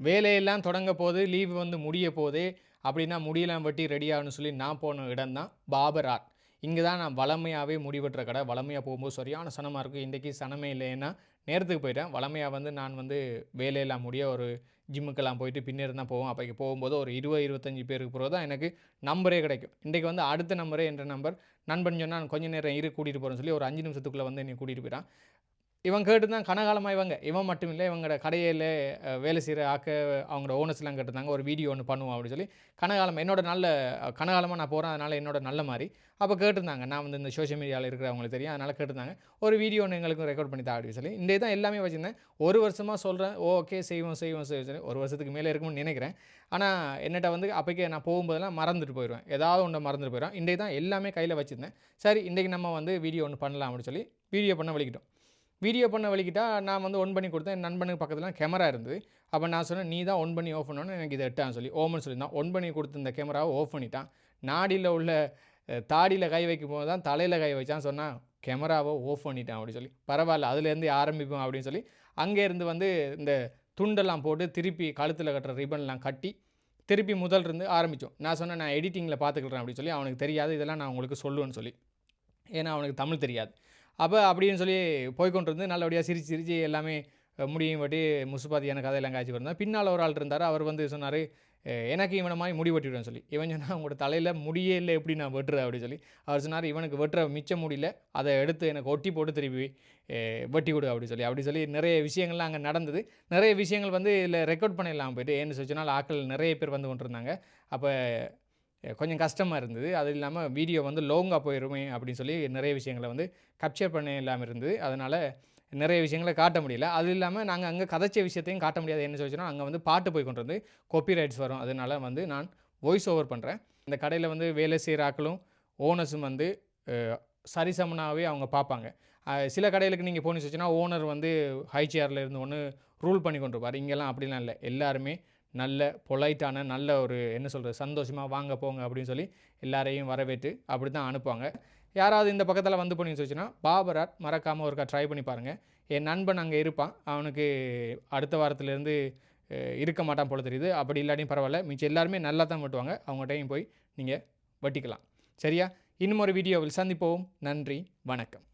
வேலையெல்லாம் தொடங்க போது லீவ் வந்து முடிய போதே அப்படின்னா முடியலாம் வட்டி ரெடி ஆகணும்னு சொல்லி நான் போன இடம் தான் பாபர் ஆர்ட் இங்கே தான் நான் வளமையாகவே முடிவெட்டுற கடை. வளமையாக போகும்போது சரியான சனமாக இருக்கும் இன்றைக்கி சனமே இல்லைன்னா நேரத்துக்கு போயிட்டேன். வளமையாக வந்து நான் வந்து வேலையெல்லாம் முடிய ஒரு ஜிம்முக்கெல்லாம் போயிட்டு பின்னர் தான் போவோம் அப்போ போகும்போது ஒரு இருபது இருபத்தஞ்சி பேருக்கு பிறகு தான் எனக்கு நம்பரே கிடைக்கும். இன்றைக்கி வந்து அடுத்த நம்பரே என்ற நம்பர். நண்பன் சொன்னால் கொஞ்ச நேரம் இரு கூட்டிகிட்டு போகிறேன்னு சொல்லி ஒரு அஞ்சு நிமிஷத்துக்குள்ளே வந்து என்னை கூட்டிகிட்டு போயிட்டான் இவன் கேட்டு தான் கனகாலமாக இவங்க. இவன் மட்டும் இல்லை இவங்களோட கடையில் வேலை செய்கிற ஆக்க அவங்களோட ஓனர்ஸ்லாம் கேட்டிருந்தாங்க. ஒரு வீடியோ ஒன்று பண்ணுவோம் அப்படின்னு சொல்லி. கனகாலம் என்னோட நல்ல கனகாலமாக நான் போகிறேன் அதனால் என்னோட நல்ல மாதிரி. அப்போ கேட்டிருந்தாங்க. நான் வந்து இந்த சோஷியல் மீடியாவில் இருக்கிறவங்களுக்கு தெரியும். அதனால் கேட்டிருந்தாங்க. ஒரு வீடியோ ஒன்று எங்களுக்கு ரெக்கார்ட் பண்ணி தான் அப்படின்னு சொல்லி. இந்த தான் எல்லாமே வச்சுருந்தேன். ஒரு வருஷமாக சொல்கிறேன் ஓகே செய்வோம் செய்வோம் செய்வோம் சொல்லி. ஒரு வருஷத்துக்கு மேலே இருக்கும்னு நினைக்கிறேன். ஆனால் என்னட்ட வந்து அப்போக்கே நான் போகும்போதெல்லாம் மறந்துட்டு போயிடுவேன் ஏதாவது ஒன்று மறந்துட்டு போயிடுவேன் இன்றைக்கு தான் எல்லாமே கையில் வச்சுருந்தேன். சரி இன்றைக்கி நம்ம வந்து வீடியோ ஒன்று பண்ணலாம் அப்படின்னு சொல்லி வீடியோ பண்ண வலிக்கிட்டோம் வீடியோ பண்ண வலிக்கிட்டால் நான் வந்து ஒன் பண்ணி கொடுத்தேன். என் நண்பனுக்கு பக்கத்தில் கேமரா இருந்தது. அப்போ நான் சொன்னேன் நீ தான் ஒன் பண்ணி ஆஃப் பண்ணணும் எனக்கு இதை எட்டான்னு சொல்லி. ஓமன் சொல்லியிருந்தான் ஒன் பண்ணி கொடுத்து இந்த கேமராவை ஆஃப் பண்ணிட்டான். நாடியில் உள்ள தாடியில் கை வைக்கும் போது தான் தலையில் கை வச்சான் சொன்னால் கேமராவை ஓஃப் பண்ணிட்டான் அப்படின்னு சொல்லி. பரவாயில்ல அதுலேருந்து ஆரம்பிப்போம் அப்படின்னு சொல்லி. அங்கேருந்து வந்து இந்த துண்டெல்லாம் போட்டு திருப்பி கழுத்தில் கட்டுற ரிப்பன்லாம் கட்டி திருப்பி முதல் இருந்து ஆரம்பித்தோம் நான் சொன்னேன் நான் எடிட்டிங்கில் பார்த்துக்கிறேன் அப்படின்னு சொல்லி. அவனுக்கு தெரியாது இதெல்லாம் நான் உங்களுக்கு சொல்லுவேன்னு சொல்லி. ஏன்னா அவனுக்கு தமிழ் தெரியாது. அப்போ அப்படின்னு சொல்லி போய்கொண்டிருந்து நல்லபடியாக சிரிச்சு சிரித்து எல்லாமே முடியும் பட்டி முசுபாத்தியான கதையெல்லாம் காய்ச்சி இருந்தார் பின்னால் ஒரு ஆள் இருந்தார். அவர் வந்து சொன்னார் எனக்கு இவனை மாதிரி முடி வெட்டிவிடுவேன் சொல்லி. இவன் சொன்னால் உங்களோட தலையில் முடியே இல்லை எப்படி நான் வெட்டுறேன் அப்படின்னு சொல்லி. அவர் சொன்னார் இவனுக்கு வெட்டுற மிச்ச முடியல அதை எடுத்து எனக்கு ஒட்டி போட்டு திருப்பி வெட்டி விடு அப்படி சொல்லி. அப்படி சொல்லி நிறைய விஷயங்கள்லாம் அங்கே நடந்தது. நிறைய விஷயங்கள் வந்து இதில் ரெக்கார்ட் பண்ணிடலாம் போயிட்டு. ஏன்னு சொன்னால் ஆட்கள் நிறைய பேர் வந்து கொண்டிருந்தாங்க. அப்போ கொஞ்சம் கஷ்டமாக இருந்தது. அது இல்லாமல் வீடியோ வந்து லோங்காக போயிருமே அப்படின்னு சொல்லி நிறைய விஷயங்களை வந்து கப்சர் பண்ண இல்லாமல் இருந்தது. அதனால் நிறைய விஷயங்களை காட்ட முடியல. அது இல்லாமல் நாங்கள் அங்கே கதைச்ச விஷயத்தையும் காட்ட முடியாது. என்ன சொல்லிச்சுன்னா அங்கே வந்து பாட்டு போய் கொண்டு வந்து ரைட்ஸ் வரும். அதனால வந்து நான் வாய்ஸ் ஓவர் பண்ணுறேன் இந்த கடையில் வந்து வேலை செய்கிற ஆக்களும் ஓனர்ஸும் வந்து சரிசமனாகவே அவங்க பார்ப்பாங்க. சில கடைகளுக்கு நீங்கள் போனீங்க வச்சுன்னா ஓனர் வந்து ஹை சேரில் இருந்து ஒன்று ரூல் பண்ணி கொண்டு இருப்பார். இங்கெல்லாம் அப்படிலாம் இல்லை. எல்லாருமே நல்ல பொலைட்டான நல்ல ஒரு என்ன சொல்கிறது சந்தோஷமாக வாங்க போங்க அப்படின்னு சொல்லி எல்லாரையும் வரவேற்று அப்படி தான் அனுப்புவாங்க. யாராவது இந்த பக்கத்தில் வந்து போனீங்கன்னு சொல்லிச்சுன்னா பாபராட் மறக்காமல் ஒருக்கா ட்ரை பண்ணி பாருங்கள் என் நண்பன் அங்கே இருப்பான். அவனுக்கு அடுத்த வாரத்துலேருந்து இருக்க மாட்டான் போல தெரியுது. அப்படி இல்லாட்டியும் பரவாயில்ல. மிச்சம் எல்லாருமே நல்லா தான் வெட்டுவாங்க அவங்ககிட்டையும் போய் நீங்கள் வட்டிக்கலாம். சரியா? இன்னும் ஒரு வீடியோவில் சந்திப்போம். நன்றி. வணக்கம்.